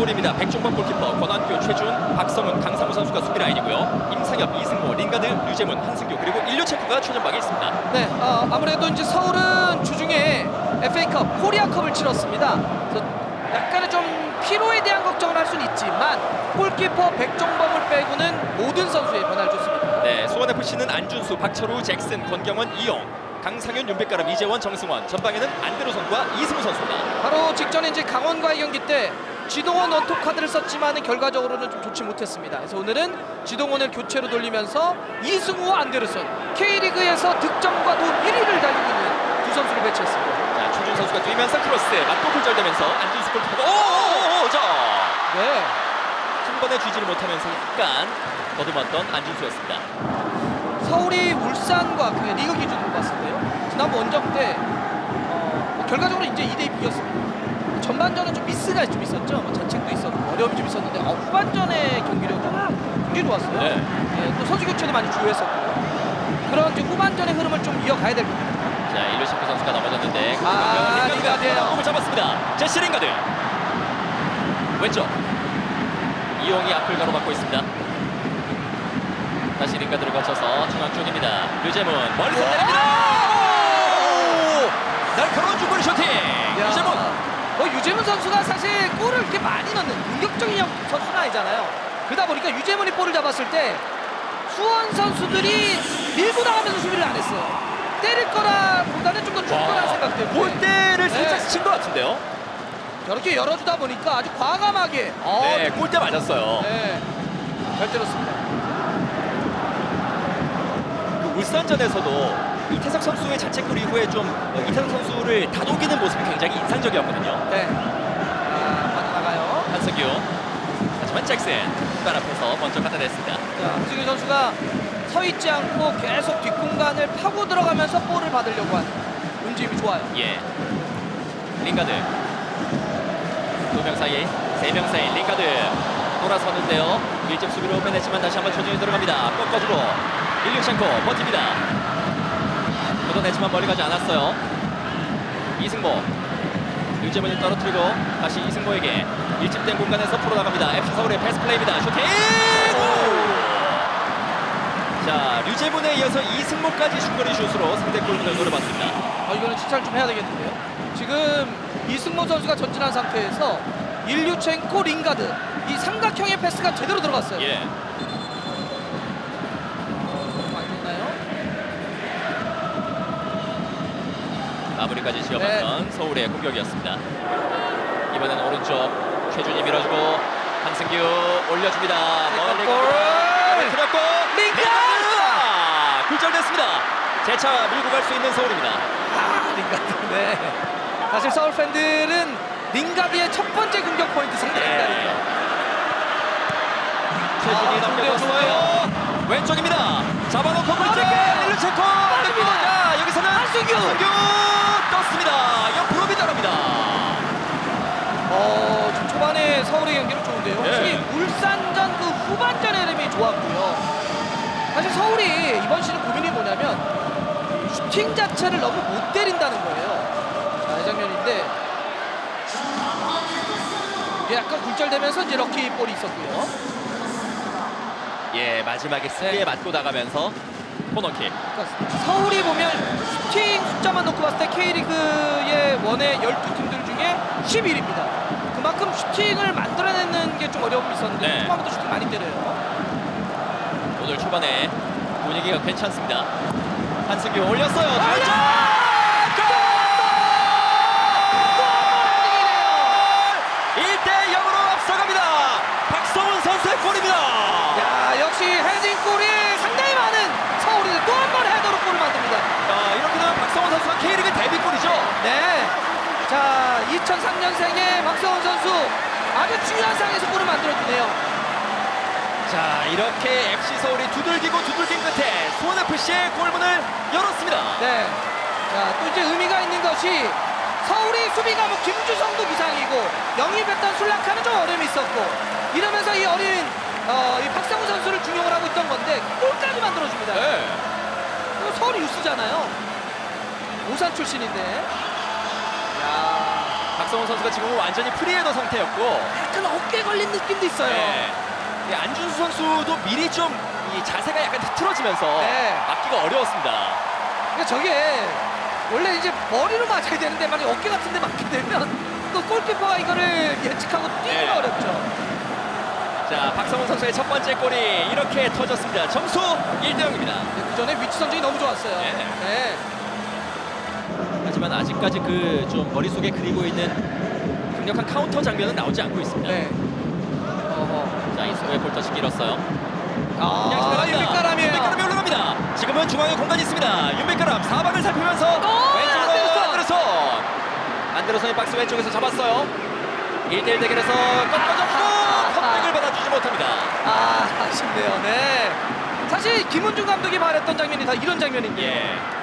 서울입니다. 백종범 골키퍼, 권한규, 최준, 박성훈, 강상우 선수가 수비 라인이고요. 임상엽, 이승모, 링가드, 류재문, 한승규 그리고 일류체크가 최전방에 있습니다. 네, 어, 아무래도 이제 서울은 주중에 FA컵, 코리아컵을 치렀습니다. 약간의 좀 피로에 대한 걱정을 할 수는 있지만 골키퍼 백종범을 빼고는 모든 선수의 변화를 줬습니다. 네, 수원 FC는 안준수, 박철우, 잭슨, 권경원, 이용, 강상윤, 윤백가람, 이재원, 정승원. 전방에는 안대로 선수와 이승우 선수입니다. 바로 직전에 이제 강원과의 경기 때 지동원 원톱 카드를 썼지만 결과적으로는 좀 좋지 못했습니다. 그래서 오늘은 지동원을 교체로 돌리면서 이승우와 안데르손 K리그에서 득점과 도움 1위를 달리고 있는 두 선수를 배치했습니다. 자, 최준 선수가 뛰면서 크로스, 맞고 굴절되면서 안준수 골키퍼가 오오오오 저! 네. 한 번에 쥐지를 못하면서 약간 더듬었던 안준수였습니다. 서울이 울산과 그 리그 기준으로 봤을 때요. 지난번 원정 때 어, 뭐 결과적으로 이제 2대2 비겼습니다. 전반전은 좀 미스가 좀 있었죠. 뭐 자책도 있었고 어려움이 좀 있었는데 어, 후반전의 경기력은 굉장히 좋았어요. 네. 예, 또 선수 교체도 많이 주요했었고 그런 이제 후반전의 흐름을 좀 이어가야 될 겁니다. 자, 일루시프 선수가 넘어졌는데 아, 링가드예요. 공을 잡았습니다. 제시 링가드. 왼쪽. 이용이 앞을 가로막고 있습니다. 다시 링가드를 거쳐서 중앙 쪽입니다. 류재문 멀리서 와! 때립니다. 오! 날카로운 중거리 슈팅. 류재문. 뭐 유재문 선수가 사실 골을 그렇게 많이 넣는 공격적인 형- 선수는 아니잖아요. 그러다 보니까 유재문이 볼을 잡았을 때 수원 선수들이 밀고 나가면서 수비를 안 했어요. 때릴 거라 보다는 좀더 줄 거라는 생각 때문에 골대를 살짝 네. 스친 것 같은데요. 저렇게 열어주다 보니까 아주 과감하게 어, 네, 골대 맞았어요. 네. 잘 때렸습니다. 그 울산전에서도 이태석 선수의 자책골 이후에 좀 어, 이태석 선수를 다독이는 모습이 굉장히 인상적이었거든요. 네. 아, 빠져나가요. 한승규. 하지만 잭슨 발 앞에서 먼저 갖다 냈습니다. 자, 한승규 선수가 서 있지 않고 계속 뒷공간을 파고 들어가면서 볼을 받으려고 하는 움직임이 좋아요. 예. 링가드. 두 명 사이, 세 명 사이 링가드 돌아서는데요. 일점 수비로 빼냈지만 다시 한번 조준이 들어갑니다. 꺾어주고 일류첸코 버팁니다. 걷어내지만 멀리 가지 않았어요. 이승모. 유재문이 떨어뜨리고 다시 이승모에게 일집된 공간에서 풀어나갑니다. FC 서울의 패스 플레이입니다. 슈팅! 오! 자, 류재문에 이어서 이승모까지 중거리 슛으로 상대 골문을 노려봤습니다. 아, 이거는 칭찬을 좀 해야 되겠는데요. 지금 이승모 선수가 전진한 상태에서 일류첸코 링가드 이 삼각형의 패스가 제대로 들어갔어요. 예. 많이 됐나요? 마무리까 지 지어봤던 서울의 공격이었습니다. 이번에는 오른쪽 최준이 밀어주고 한승규 올려줍니다. 멀리 골! 들었고! 링가드! 굴절됐습니다. 재차 밀고 갈 수 있는 서울입니다. 아, 링가드. 네. 사실 서울 팬들은 링가드의 첫 번째 공격 포인트 상당히 네. 기다리죠. 최준이 아, 넘겨줬어요. 왼쪽입니다. 잡아놓고 물찍게 아, 일루체코 빠릅니다. 한승규! 한승규 떴습니다. 옆으로 비달합니다. 어, 초반에 서울의 경기는 좋은데요. 네. 확실히 울산전 그 후반전의 흐름이 좋았고요. 사실 서울이 이번 시즌 고민이 뭐냐면 슈팅 자체를 너무 못 때린다는 거예요. 자, 이 장면인데 이게 약간 굴절되면서 이제 럭키 볼이 있었고요. 예, 마지막에 네. 맞고 나가면서 코너킥. 그러니까 서울이 보면 슈팅 숫자만 놓고 봤을 때 K리그의 원의 12팀들 중에 11입니다. 그만큼 슈팅을 만들어내는 게 좀 어려움이 있었는데 네. 초반부터 슈팅 많이 때려요. 오늘 초반에 분위기가 괜찮습니다. 한승규 올렸어요. 선수가 K리그 데뷔골이죠. 네. 자 2003년생의 박성훈 선수 아주 중요한 상황에서 골을 만들어주네요. 자, 이렇게 FC 서울이 두들기고 두들긴 끝에 수원 FC의 골문을 열었습니다. 네. 자 또 이제 의미가 있는 것이 서울이 수비가 뭐 김주성도 기상이고 영입했던 술락카는 좀 어려움이 있었고 이러면서 이 어린 어, 이 박성훈 선수를 중용을 하고 있던 건데 골까지 만들어줍니다. 네. 서울이 유스잖아요. 오산 출신인데. 야. 박성훈 선수가 지금 완전히 프리헤더 상태였고 약간 어깨 걸린 느낌도 있어요. 네. 이 안준수 선수도 미리 좀 이 자세가 약간 흐트러지면서 네. 맞기가 어려웠습니다. 그러니까 저게 원래 이제 머리로 맞아야 되는데 만약 어깨 같은 데 맞게 되면 또 골키퍼가 이거를 예측하고 뛰기가 네. 어렵죠. 자, 박성훈 선수의 첫 번째 골이 이렇게 터졌습니다. 점수 1대 0입니다. 그 전에 위치 선정이 너무 좋았어요. 네. 네. 하지만 아직까지 그 좀 머릿속에 그리고 있는 강력한 카운터 장면은 나오지 않고 있습니다. 네. 어허. 자, 이승우의 볼터치 길었어요. 아, 윤빛가람이에요. 윤빛가람이 올라갑니다. 지금은 중앙에 공간이 있습니다. 윤빛가람 사방을 살피면서 오, 왼쪽으로! 안데르손. 안데르손이 박스 왼쪽에서 잡았어요. 1대1 대결에서 꺾어졌고 컵백을 받아주지 못합니다. 아, 아쉽네요. 네. 사실 김은중 감독이 말했던 장면이 다 이런 장면인데. 예.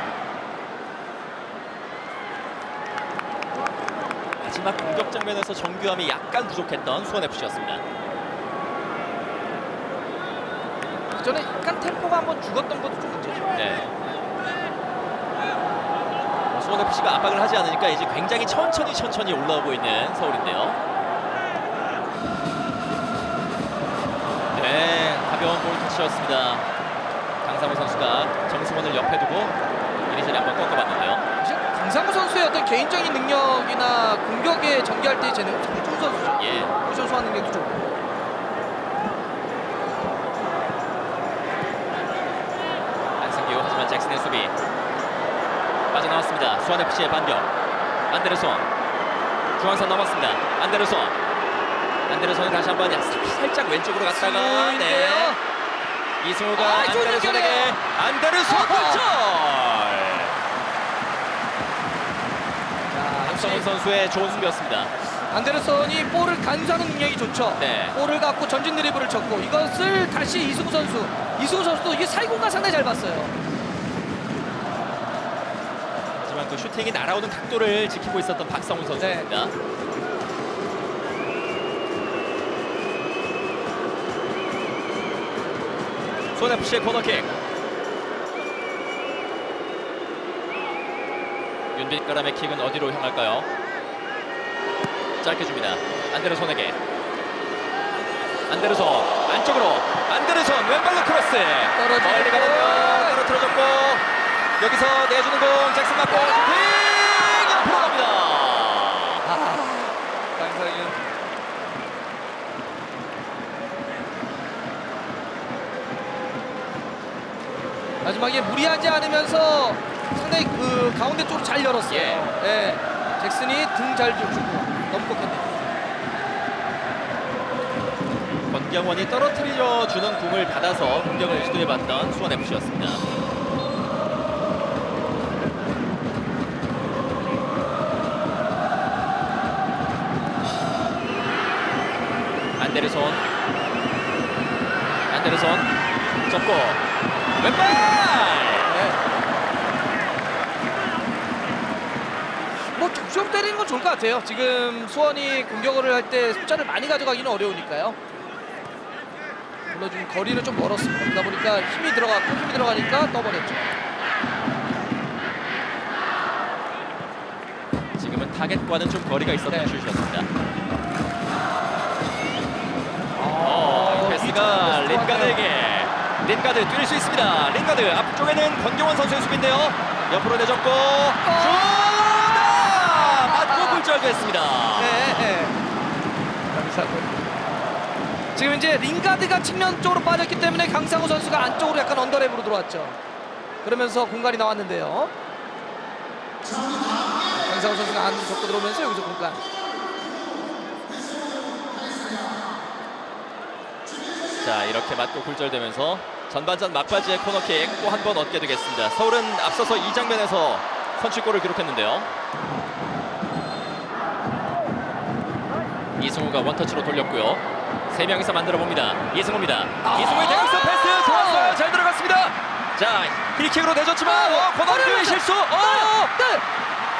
마지막 공격 장면에서 정교함이 약간 부족했던 수원FC였습니다. 그 전에 약간 템포가 한번 죽었던 것도 좀 문제죠. 네. 수원FC가 압박을 하지 않으니까 이제 굉장히 천천히 천천히 올라오고 있는 서울인데요. 네, 가벼운 볼 터치였습니다. 강상우 선수가 정승원을 옆에 두고 이리저리 한번 꺾어봤는데요. 강상우 선수의 어떤 개인적인 능력이나 공격에 전개할 때의 재능은 참 좋은 선수죠. 예. 포지션 소화 능력도 좋고. 안승규 하지만 잭슨의 수비 빠져나왔습니다. 수원FC의 반격 안데르손 중앙선 넘었습니다. 안데르손 안데르손이 다시 한번 야- 살짝 왼쪽으로 갔다가 네. 이승우가 아, 안데르손에게. 안데르손. 골절 자, 박성훈 선수의 좋은 수비였습니다. 안데르손이 볼을 간수하는 능력이 좋죠. 네. 볼을 갖고 전진 드리블을 쳤고 이것을 다시 이승우 선수. 이승우 선수도 이게 사이공간 상당히 잘 봤어요. 하지만 그 슈팅이 날아오는 각도를 지키고 있었던 박성훈 네. 선수입니다. 손FC의 코너킥 윤빛가람의 킥은 어디로 향할까요? 짧게 줍니다. 안데르손에게 안데르손 안쪽으로 안데르손 왼발로 크로스. 멀리 가는요 떨어뜨려졌고 여기서 내주는 공 잭슨 맞고 슈팅 옆으로 갑니다 강상윤. 마지막에 무리하지 않으면서 상당히 그 가운데 쪽으로 잘 열었어요. 예. 예. 잭슨이 등 잘 주고 넘고 끝내. 권경원이 떨어뜨려 주는 공을 받아서 공격을 시도해봤던 수원 FC였습니다. 안데르손 안데르손 접고 왼발 네. 뭐 툭툭 때리는 건 좋을 것 같아요. 지금 수원이 공격을 할 때 숫자를 많이 가져가기는 어려우니까요. 물론 좀 거리는 좀 멀었습니다. 그러다 보니까 힘이 들어갔고 힘이 들어가니까 떠버렸죠. 지금은 타겟과는 좀 거리가 있었던 네. 슛이었습니다. 어, 이 패스가 린가드에게 린가드 뛸 수 있습니다. 린가드 앞쪽에는 권경원 선수의 수비인데요. 옆으로 내줬고 슛! 맞고 굴절됐습니다. 네. 강상우. 지금 이제 링가드가 측면 쪽으로 빠졌기 때문에 강상우 선수가 안쪽으로 약간 언더랩으로 들어왔죠. 그러면서 공간이 나왔는데요. 강상우 선수가 안 접고 들어오면서 여기서 공간. 자 이렇게 맞고 굴절되면서 전반전 막바지의 코너킥 또 한 번 얻게 되겠습니다. 서울은 앞서서 이 장면에서 선취골을 기록했는데요. 이승우가 원터치로 돌렸고요. 세 명이서 만들어 봅니다. 이승우입니다. 아! 이승우의 대각선 패스 좋았어요. 잘 들어갔습니다. 자 프리킥으로 내줬지만 어, 권원규의 어려워요. 실수. 어, 네.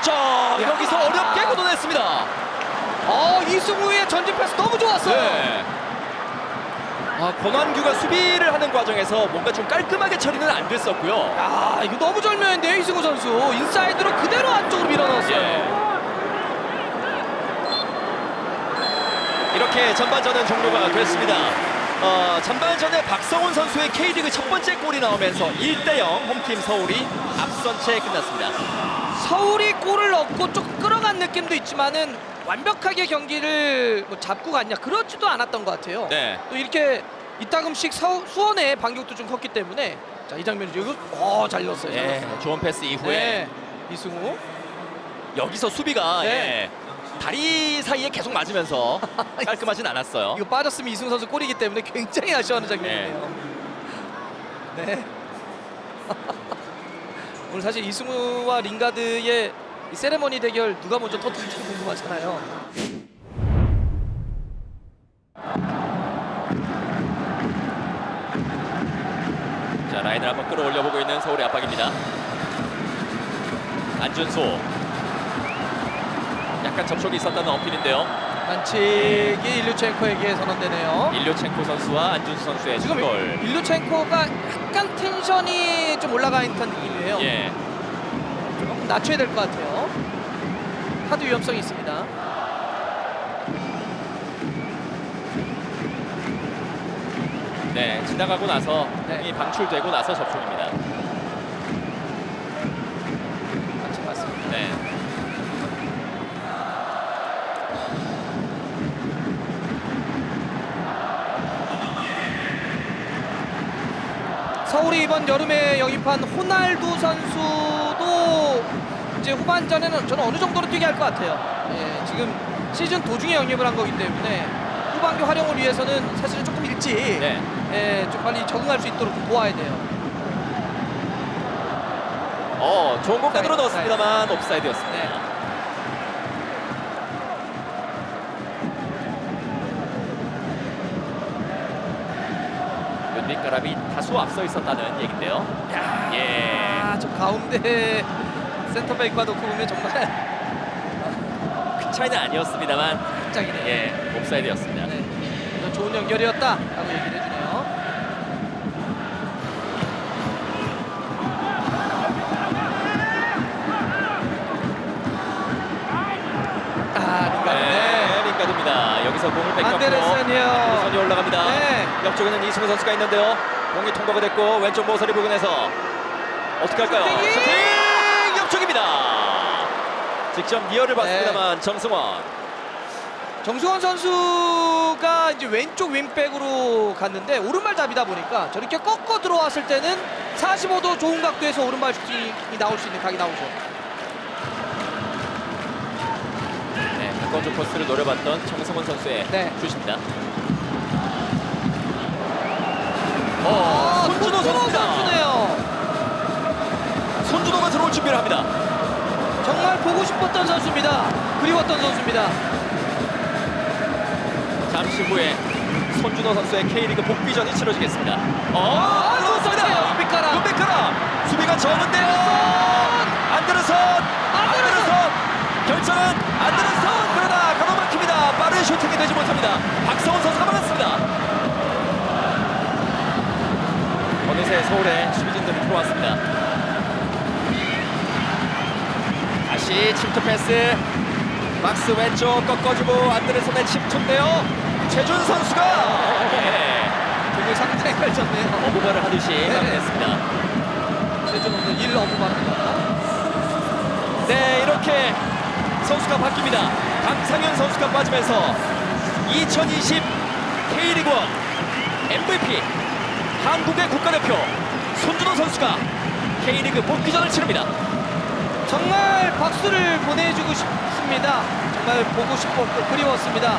자 야. 여기서 어렵게 걷어냈습니다. 어 이승우의 전진 패스 너무 좋았어요. 네. 아, 권완규가 수비를 하는 과정에서 뭔가 좀 깔끔하게 처리는 안 됐었고요. 야 이거 너무 절묘한데요 이승우 선수 인사이드로 그대로 안쪽으로 밀어넣었어요. 예. 이렇게 전반전은 종료가 됐습니다. 어, 전반전에 박성훈 선수의 K리그 첫 번째 골이 나오면서 1대0 홈팀 서울이 앞선 채 끝났습니다. 서울이 골을 넣고 조금 끌어간 느낌도 있지만은 완벽하게 경기를 뭐 잡고 갔냐 그렇지도 않았던 것 같아요. 네. 또 이렇게 이따금씩 서, 수원의 반격도 좀 컸기 때문에 자 이 장면이 이거 어잘 넣었어요. 잘 예, 넣었어요. 좋은 패스 이후에 네. 이승우 여기서 수비가 네. 예, 다리 사이에 계속 맞으면서 깔끔하진 않았어요. 이거 빠졌으면 이승우 선수 골이기 때문에 굉장히 아쉬워하는 장면이네요. 네. 오늘 사실 이승우와 링가드의 이 세레머니 대결 누가 먼저 터뜨릴지 궁금하잖아요. 자 라인을 한번 끌어올려 보고 있는 서울의 압박입니다. 안준소 약간 접촉이 있었다는 어필인데요. 반칙이 일류첸코에게 선언되네요. 일료첸코 선수와 안준수 선수의 지금 충돌. 일류첸코가 약간 텐션이 좀 올라가 있는 듯한 느낌이에요. 예. 조금 낮춰야 될 것 같아요. 하도 위험성이 있습니다. 네, 지나가고 나서 네. 이 방출되고 나서 접촉입니다. 이 이번 여름에 영입한 호날두 선수도 이제 후반전에는 저는 어느 정도로 뛰게 할 것 같아요. 예, 지금 시즌 도중에 영입을 한 거기 때문에 후반기 활용을 위해서는 사실은 조금 일찍 네. 예, 좀 빨리 적응할 수 있도록 좀 도와야 돼요. 어, 좋은 공 옵사이드, 그대로 넣었습니다만 옵사이드였습니다. 네. 윤빛가람이 다소 앞서 있었다는 얘긴데요. 예. 아, 저 가운데 센터백과 놓고 보면 정말 큰 차이는 아니었습니다만 짝이네요. 예, 옵사이드였습니다. 네. 이건 좋은 연결이었다 라고 얘기를 해주네요. 아, 링가드. 네. 네, 링가드입니다. 여기서 공을 뺏겼고 안데르센이요. 선이 올라갑니다. 네. 옆쪽에는 이승우 선수가 있는데요. 공이 통과가 됐고 왼쪽 모서리 부근에서 어떻게 할까요? 슈팅! 옆쪽입니다. 직접 리어를 네. 봤습니다만 정승원. 정수원 선수가 이제 왼쪽 윙백으로 갔는데 오른발 잡이다 보니까 저렇게 꺾어 들어왔을 때는 45도 좋은 각도에서 오른발 슈팅이 나올 수 있는 각이 나오죠. 네, 가까운 코스를 노려봤던 정승원 선수의 네. 슛입니다. 어, 손준호 선수입니다. 선수네요. 손준호가 들어올 준비를 합니다. 정말 보고 싶었던 선수입니다. 그리웠던 선수입니다. 잠시 후에 손준호 선수의 K리그 복귀전이 치러지겠습니다. 어, 아. 좋았어요. 윤빛가람. 윤빛가람. 수비가 적은데요. 안드르선. 안드르선. 결정은 안드르선. 그러나 가로막힙니다. 빠른 슈팅이 되지 못합니다. 박성훈 선수가 어느새 서울에 수비진들이 들어왔습니다. 다시 침투 패스. 박스 왼쪽 꺾어주고 안드레슨의 침투인데요. 최준 선수가 예, 되게 상당히 펼쳤네요. 어부바를 하듯이 막냈습니다. 최준 오늘 1 어부바입니다. 네, 이렇게 선수가 바뀝니다. 강상현 선수가 빠지면서 2020 K리그 1 MVP 한국의 국가대표 손준호 선수가 K리그 복귀전을 치릅니다. 정말 박수를 보내주고 싶습니다. 정말 보고 싶었고 그리웠습니다.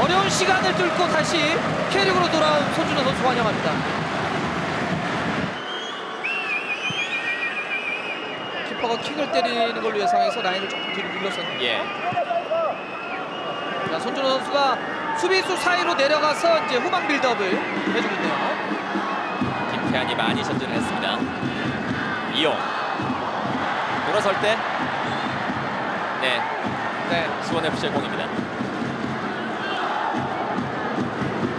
어려운 시간을 뚫고 다시 K리그로 돌아온 손준호 선수 환영합니다. 키퍼가 킥을 때리는 걸로 예상해서 라인을 조금 뒤로 밀렸었는데 예. 자, 손준호 선수가 수비수 사이로 내려가서 이제 후방 빌드업을 해주고 있네요. 김태환이 많이 전진을 했습니다. 이용 돌아설 때 네, 네. 수원 FC의 공입니다.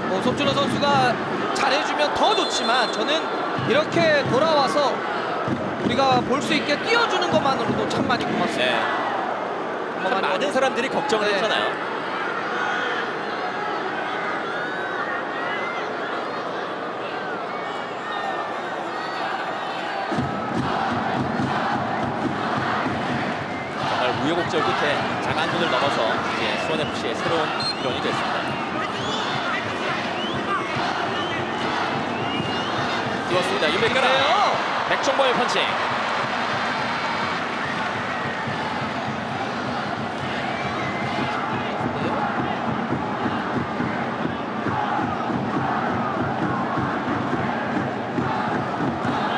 뭐 손준호 선수가 잘해주면 더 좋지만 저는 이렇게 돌아와서 우리가 볼 수 있게 띄워주는 것만으로도 참 많이 고맙습니다. 네. 참 많이 많은 사람들이 걱정을 네. 했잖아요. 우여곡절 끝에 장안군을 넘어서 이제 수원 FC의 새로운 일원이 됐습니다. 띄웠습니다. 윤백가라. 백종범의 펀칭.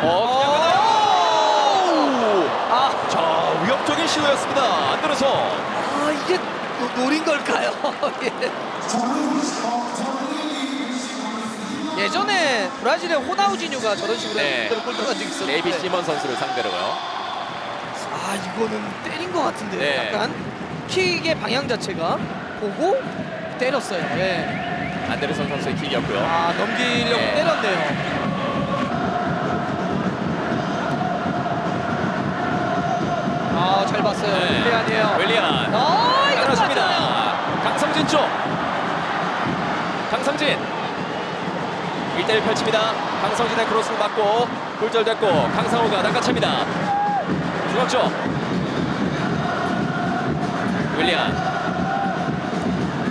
어, 그냥 가나요? 아, 자, 위협적인 시도였습니다. 안 들어서. 아 이게 노, 노린 걸까요? 예. 예전에 브라질의 호나우지뉴가 저런 식으로 네. 네. 골 들어간 적 있었는데 네이비 시먼 선수를 상대로요. 아 이거는 때린 것 같은데 네. 약간 킥의 방향 자체가 보고 때렸어요. 예. 안데르선 선수의 킥이었고요. 아 넘기려고 네. 때렸네요. 아잘 봤어요. 네. 윌리안이에요. 윌리안. 아 이거 맞았네요. 깔아줍니다. 강성진 쪽. 강성진. 1대1 펼칩니다. 강성진의 크로스를 맞고 골절됐고 강상호가 낚아챕니다. 중앙 쪽. 윌리안.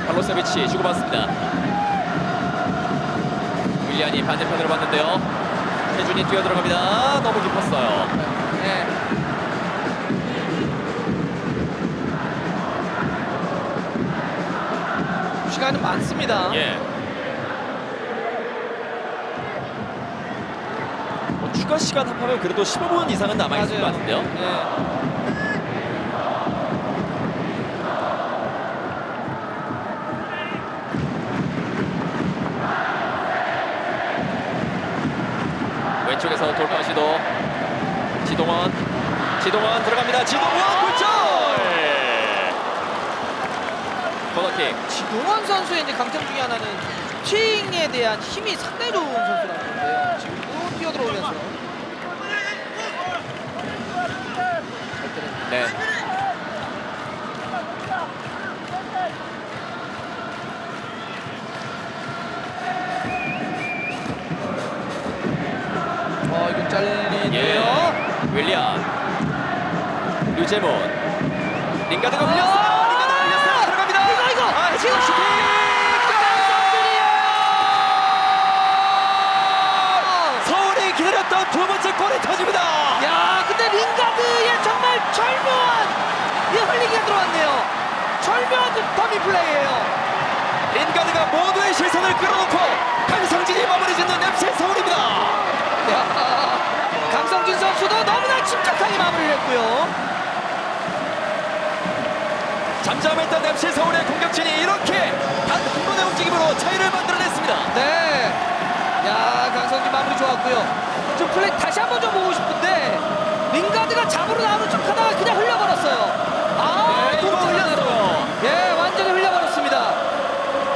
팔로세비치 주고받습니다. 윌리안이 반대편으로 봤는데요. 최준이 뛰어들어갑니다. 너무 깊었어요. 시간은 많습니다. 예. 뭐 추가 시간 합하면 그래도 15분 이상은 남아 있을 것 같은데요. 네. 왼쪽에서 돌파 시도. 지동원. 지동원 들어갑니다. 지동원 골절! 코너킥. 지동원 선수의 이제 강점 중에 하나는 슈팅에 대한 힘이 상당히 좋은 선수라는 건데요. 지금도 뛰어들어오면서. 네. 어 이거 잘리네요. 예. 윌리안. 류재문. 링가드가 아! 흘렸어요. 링가드가 흘렸어요. 들어갑니다. 이거 이거! 슈팅! 서울이 기다렸던 두 번째 골이 터집니다. 야 근데 링가드의 정말 절묘한 이 흘리기가 들어왔네요. 절묘한 더미 플레이예요. 링가드가 모두의 시선을 끌어놓고 강성진이 마무리 짓는 FC 서울입니다. 야, 강성진 선수도 너무나 침착하게 마무리를 했고요. 잠잠했던 FC 서울의 공격진이 이렇게 단 한 번의 움직임으로 차이를 만들어냈습니다. 네. 야, 강성진 마무리 좋았고요. 좀 플레이 다시 한 번 좀 보고 싶은데 링가드가 잡으러 나오는 척 하다가 그냥 흘려버렸어요. 아, 네, 이거. 흘렸어요. 예, 완전히 흘려버렸습니다.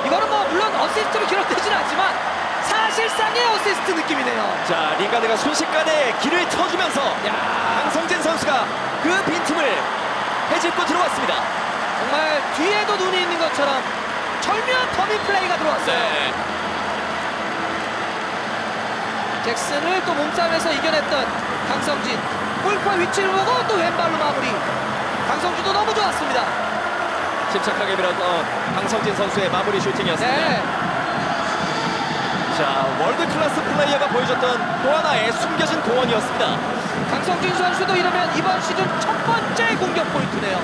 이거는 뭐 물론 어시스트로 기록되진 않지만 사실상의 어시스트 느낌이네요. 자, 링가드가 순식간에 길을 터주면서 야, 강성진 선수가 그 빈틈을 해집고 들어왔습니다. 정말 뒤에도 눈이 있는 것처럼 절묘한 더미 플레이가 들어왔어요. 네. 잭슨을 또 몸싸움에서 이겨냈던 강성진 골키퍼 위치를 보고 또 왼발로 마무리 강성진도 너무 좋았습니다 침착하게 밀었던 강성진 선수의 마무리 슈팅이었습니다. 네 자, 월드 클래스 플레이어가 보여줬던 또 하나의 숨겨진 공헌이었습니다. 강성진 선수도 이러면 이번 시즌 첫 번째 공격 포인트네요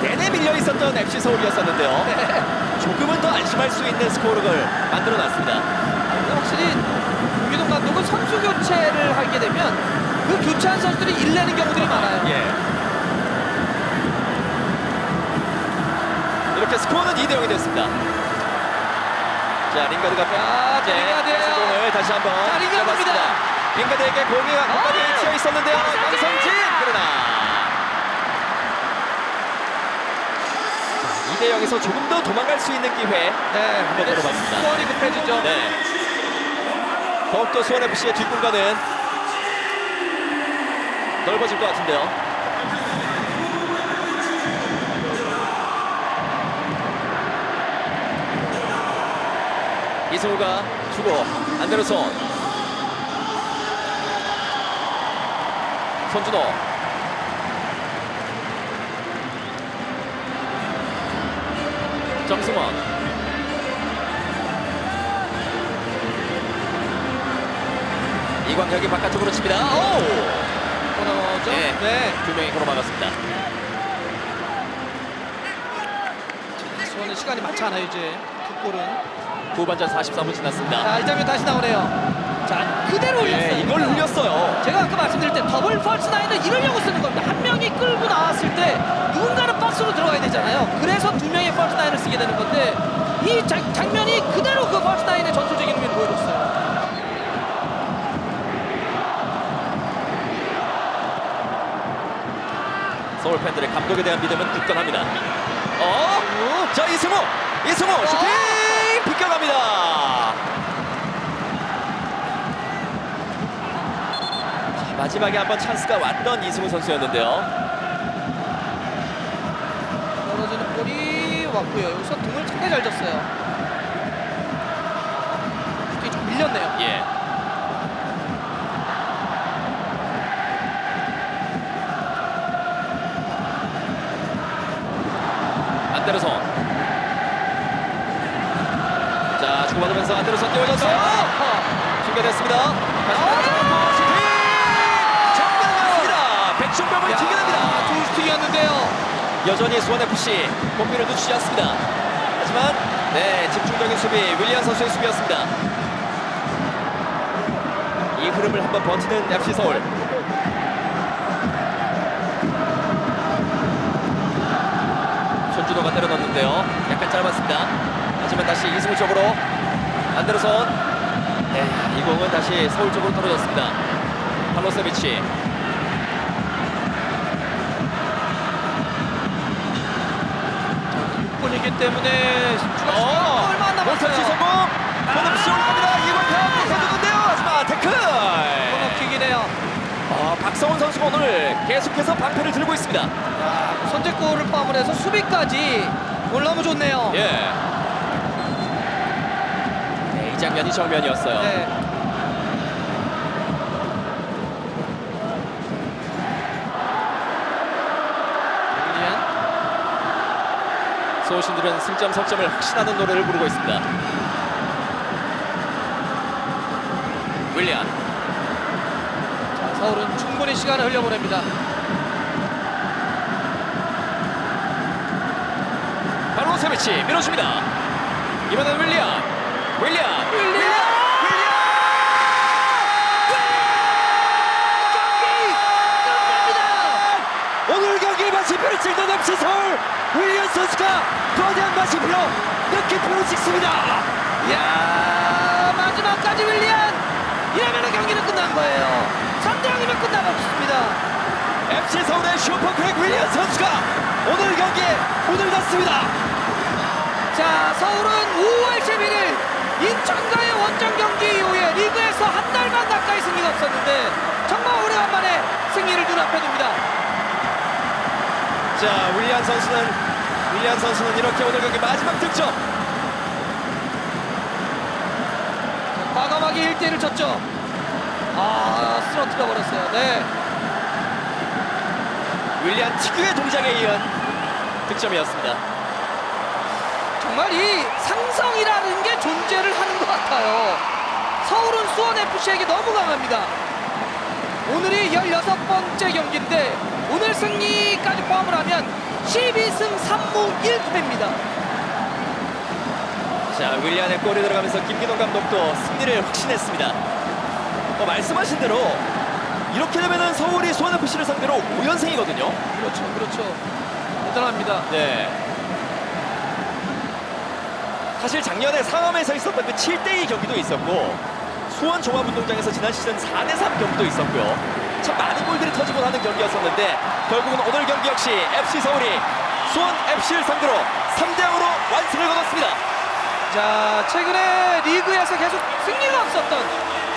내내 밀려 있었던 FC 서울이었었는데요. 네. 조금은 더 안심할 수 있는 스코어를 만들어 놨습니다. 확실히 김기동 감독은 선수 교체를 하게 되면 그 교체한 선수들이 일내는 경우들이 많아요 예. 이렇게 스코어는 2대 0이 됐습니다. 자, 링가드가 야, 이제 링가드예요. 공을 다시 한번 자, 링가드입니다. 링가드에게 공이 공간이 아! 튀어 있었는데요. 강성진! 강성진 그러나 2대 0에서 조금 더 도망갈 수 있는 기회. 네 한번 들어봤습니다. 수원이 급해지죠 네. 더욱더 수원 FC의 뒷공간은 넓어질 것 같은데요. 이승우가 주고 안데르손 손준호 정승원 이광혁이 바깥쪽으로 칩니다. 오! 코너죠. 네. 네. 두 명이 걸어 막았습니다. 수원은 시간이 많지 않아요 이제 두 골은. 후반전 43분 지났습니다. 자, 이 장면 다시 나오네요. 자, 그대로 올렸어요. 예, 이걸 흘렸어요. 제가 아까 말씀드릴 때 더블 펄스 나인은 이러려고 쓰는 겁니다. 한 명이 끌고 나왔을 때 누군가는 박스로 들어가야 되잖아요. 그래서 두 명의 펄스 나인을 쓰게 되는 건데 이 장, 장면이 그대로 그 펄스 나인의 전술적인 의미를 보여줬어요. 서울 팬들의 감독에 대한 믿음은 굳건합니다. 어? 자 이승우, 이승우 슈팅 비껴갑니다. 마지막에 한번 찬스가 왔던 이승우 선수였는데요. 떨어지는 볼이 왔고요. 여기서 등을 상당히 잘 졌어요. 슈팅이 좀 밀렸네요. 예. 안데르손. 자, 주고받으면서 안데르손 띄워졌어요. 튕겨냈습니다. 다시 한 백준병을 튕겨냅니다. 좋은 슈팅이었는데요. 여전히 수원FC 공비를 늦추지 않습니다. 하지만 네 집중적인 수비 윌리안 선수의 수비였습니다. 이 흐름을 한번 버티는 FC 서울. 손준호가 때려 넣었는데요. 약간 짧았습니다. 하지만 다시 이승우 쪽으로 안데르손. 네, 이 공은 다시 서울 쪽으로 떨어졌습니다. 팔로세비치. 이기 때문에 어, 얼마 남았어요. 성공. 손없이 올라갑니다. 이광현 해주는데요. 하지만 태클. 코너킥이네요. 어, 박성훈 선수가 오늘 계속해서 방패를 들고 있습니다. 야, 선제골을 포함을 해서 수비까지 오늘 너무 좋네요. 예. 네, 이 장면이 정면이었어요. 네. 소신들은 승점 석점을 확신하는 노래를 부르고 있습니다. 윌리안 자, 서울은 충분히 시간을 흘려보냅니다. 바로 세비치 밀어줍니다. 이번엔 윌리안 윌리안 윌리안! 오늘 경기 마침표를 찍는 MC 서울 윌리안 선수가 거대한 마침표 느낌표를 찍습니다. 이야 마지막까지 윌리안! 이러면 경기는 끝난 거예요. 3대 0이면 끝나버렸습니다. FC 서울의 슈퍼크랙 윌리안 선수가 오늘 경기에 문을 닫습니다. 자 서울은 5월 11일 인천과의 원정 경기 이후에 리그에서 한 달간 가까이 승리가 없었는데 정말 오래간만에 승리를 눈앞에 둡니다. 자 윌리안 선수는 윌리안 선수는 이렇게 오늘 경기 마지막 득점. 과감하게 1대1을 쳤죠 아 쓰러뜨려 버렸어요 네 윌리안 특유의 동작에 이은 득점이었습니다. 정말 이 상성이라는 게 존재를 하는 것 같아요. 서울은 수원FC에게 너무 강합니다. 오늘이 16번째 경기인데 오늘 승리까지 포함을 하면 12승 3무 1패입니다. 자 윌리안의 골이 들어가면서 김기동 감독도 승리를 확신했습니다. 어, 말씀하신 대로 이렇게 되면은 서울이 수원 FC를 상대로 5연승이거든요. 그렇죠, 그렇죠. 대단합니다. 네. 사실 작년에 상암에서 있었던 그 7대2 경기도 있었고 수원 종합운동장에서 지난 시즌 4대3 경기도 있었고요. 참 많은 골들이 터지곤 하는 경기였었는데 결국은 오늘 경기 역시 FC 서울이 수원 FC를 상대로 3대0으로 완승을 거뒀습니다. 자, 최근에 리그에서 계속 승리가 없었던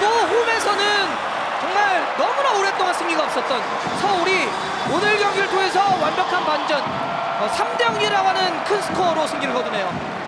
또 홈에서는 정말 너무나 오랫동안 승리가 없었던 서울이 오늘 경기를 통해서 완벽한 반전 어, 3대 0이라고 하는 큰 스코어로 승리를 거두네요.